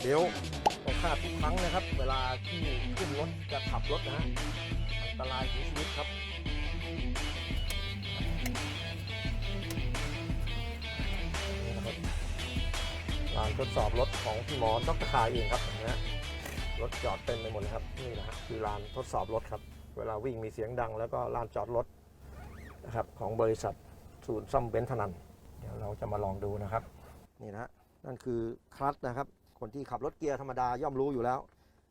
เบลต์ต้องคาดทุกครั้งนะครับ เวลาที่ขึ้นรถจะขับรถนะฮะอันตรายถึงชีวิตครับลานทดสอบรถของพี่หมอดรคายเองครับนะฮะรถจอดเต็มไปหมดเลยครับนี่นะฮะคือลานทดสอบรถครับ เวลาวิ่งมีเสียงดัง แล้วก็ลานจอดรถนะครับของบริษัทศูนย์ซ่อมเบนซ์ธนันเดี๋ยวเราจะมาลองดูนะครับ นี่นะฮะนั่นคือคลัตช์นะครับ คนที่ขับรถเกียร์ธรรมดาย่อมรู้อยู่แล้ว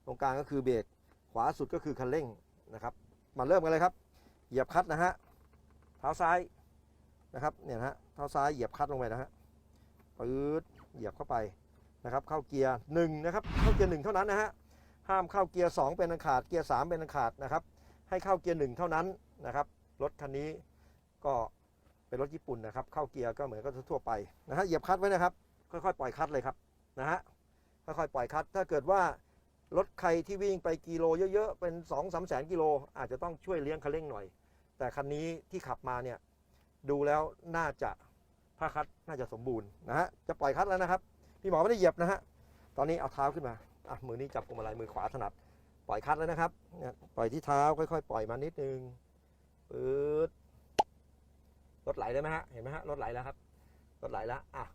ตรงกลางก็คือเบรกขวาสุดก็คือคันเร่งนะครับ มาเริ่มกันเลยครับ เหยียบคัตนะฮะเท้าซ้ายนะครับเนี่ยนะฮะเท้าซ้ายเหยียบคัตลงไปนะฮะปื๊ดเหยียบเข้าไปนะครับ เข้าเกียร์หนึ่งนะครับ เข้าเกียร์หนึ่งเท่านั้นนะฮะห้ามเข้าเกียร์สองเป็นอันขาดเกียร์สามเป็นอันขาดนะครับ ให้เข้าเกียร์หนึ่งเท่านั้นนะครับรถคันนี้ก็เป็นรถญี่ปุ่นนะครับ เข้าเกียร์ก็เหมือนกับทั่วไปนะฮะเหยียบคัตไว้นะครับ ค่อยๆ ปล่อยคลัตช์เลยครับนะฮะ ค่อยๆปล่อยคลัตช์ถ้าเกิดว่ารถใครที่วิ่งไปกิโลเยอะๆ เป็น2องสามแสนกิโล อาจจะต้องช่วยเลี้ยงคันเร่งหน่อย แต่คันนี้ที่ขับมาเนี่ย ดูแล้วน่าจะผ้าคลัตช์น่าจะสมบูรณ์นะฮะจะปล่อยคลัตช์แล้วนะครับ พี่หมอไม่ได้เหยียบนะฮะตอนนี้เอาเท้าขึ้นมาอะมือนี้จับพวงมาลัยมือขวาถนัด ปล่อยคลัตช์แล้วนะครับเนี่ยปล่อยที่เท้าค่อยๆ ปล่อยมานิดนึงปื๊ดรถไหลได้ไหมฮะเห็นไหมฮะรถไหลแล้วครับรถไหลแล้วอะ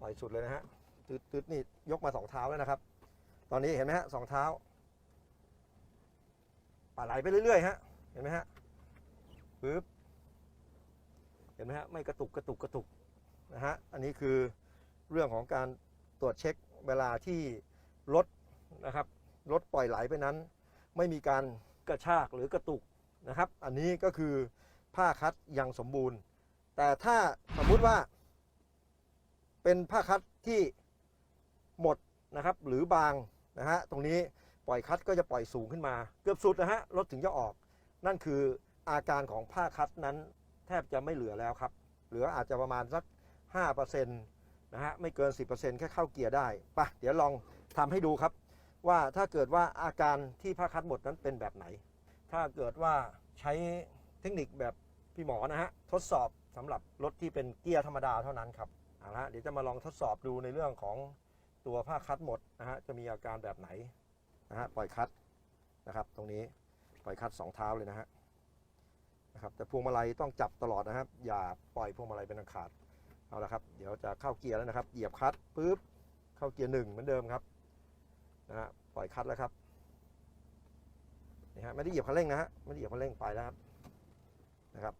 ปล่อยสุดเลยนะฮะ ตืดตืดนี่ยกมาสองเท้าแล้วนะครับ ตอนนี้เห็นไหมฮะสองเท้าป่าไหลไปเรื่อยๆฮะเห็นไหมฮะปึ๊บเห็นไหมฮะไม่กระตุกกระตุกกระตุกนะฮะอันนี้คือเรื่องของการตรวจเช็คเวลาที่รถนะครับรถปล่อยไหลไปนั้น ไม่มีการกระชากหรือกระตุกนะครับ อันนี้ก็คือผ้าคัดยังสมบูรณ์ แต่ถ้าสมมุติว่าเป็นผ้าคัดที่ หมดนะครับ หรือบางนะฮะตรงนี้ปล่อยคัดก็จะปล่อยสูงขึ้นมา เกือบสุดนะฮะรถถึงจะออก นั่นคืออาการของผ้าคัดนั้น แทบจะไม่เหลือแล้วครับ เหลืออาจจะประมาณสัก5%นะฮะไม่เกิน 10%แค่เข้าเกียร์ได้ปะเดี๋ยวลองทำให้ดูครับ ว่าถ้าเกิดว่าอาการที่ผ้าคัดหมดนั้นเป็นแบบไหน ถ้าเกิดว่าใช้เทคนิคแบบพี่หมอนะฮะทดสอบสำหรับรถที่เป็นเกียร์ธรรมดาเท่านั้นครับเอาละเดี๋ยวจะมาลองทดสอบดูในเรื่องของ ตัวผ้าคัดหมดนะฮะจะมีอาการแบบไหนนะฮะปล่อยคัดนะครับตรงนี้ปล่อยคัดสองเท้าเลยนะฮะนะครับแต่พวงมาลัยต้องจับตลอดนะครับ อย่าปล่อยพวงมาลัยเป็นอันขาดเอาละครับ เดี๋ยวจะเข้าเกียร์แล้วนะครับเหยียบคัดปุ๊บเข้าเกียร์หนึ่งเหมือนเดิมครับนะฮะปล่อยคัดแล้วครับนี่ฮะไม่ได้เหยียบคันเร่งนะฮะไม่ได้เหยียบคันเร่งไปแล้วครับนะครับ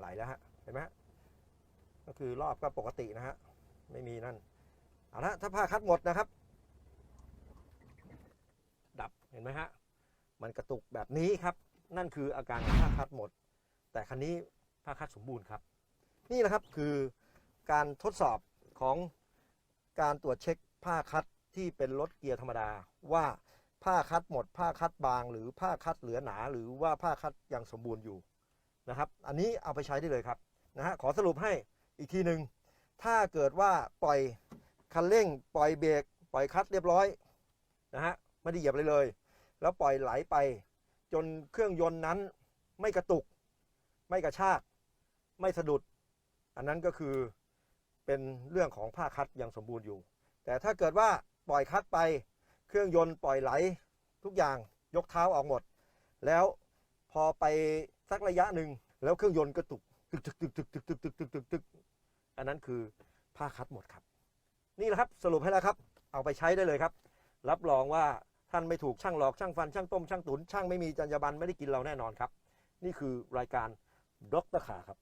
ไหลแล้วฮะเห็นไหมฮะก็คือรอบก็ปกตินะฮะไม่มีนั่น เอาละถ้าผ้าคัดหมดนะครับ ดับเห็นไหมฮะมันกระตุกแบบนี้ครับ นั่นคืออาการผ้าคัดหมด แต่คันนี้ผ้าคัดสมบูรณ์ครับ นี่แหละครับคือการทดสอบของการตรวจเช็คผ้าคัดที่เป็นรถเกียร์ธรรมดาว่าผ้าคัดหมด ผ้าคัดบาง หรือผ้าคัดเหลือหนา หรือว่าผ้าคัดยังสมบูรณ์อยู่นะครับ อันนี้เอาไปใช้ได้เลยครับนะฮะขอสรุปให้อีกทีหนึ่งถ้าเกิดว่าปล่อย คันเร่งปล่อยเบรกปล่อยคลัตช์เรียบร้อยนะฮะไม่ได้เหยียบเลยเลย แล้วปล่อยไหลไป จนเครื่องยนต์นั้นไม่กระตุก ไม่กระชาก ไม่สะดุด อันนั้นก็คือเป็นเรื่องของผ้าคลัตช์ยังสมบูรณ์อยู่ แต่ถ้าเกิดว่าปล่อยคลัตช์ไป เครื่องยนต์ปล่อยไหลทุกอย่างยกเท้าออกหมด แล้วพอไปสักระยะหนึ่งแล้วเครื่องยนต์กระตุกตึกตึกตึกตึกตึกตึกตึกตึกตึกอันนั้นคือผ้าคัดหมดครับ นี่แหละครับสรุปให้แล้วครับ เอาไปใช้ได้เลยครับ รับรองว่าท่านไม่ถูกช่างหลอกช่างฟันช่างต้มช่างตุนช่างไม่มีจรรยาบรรณไม่ได้กินเราแน่นอนครับ นี่คือรายการดรขาครับ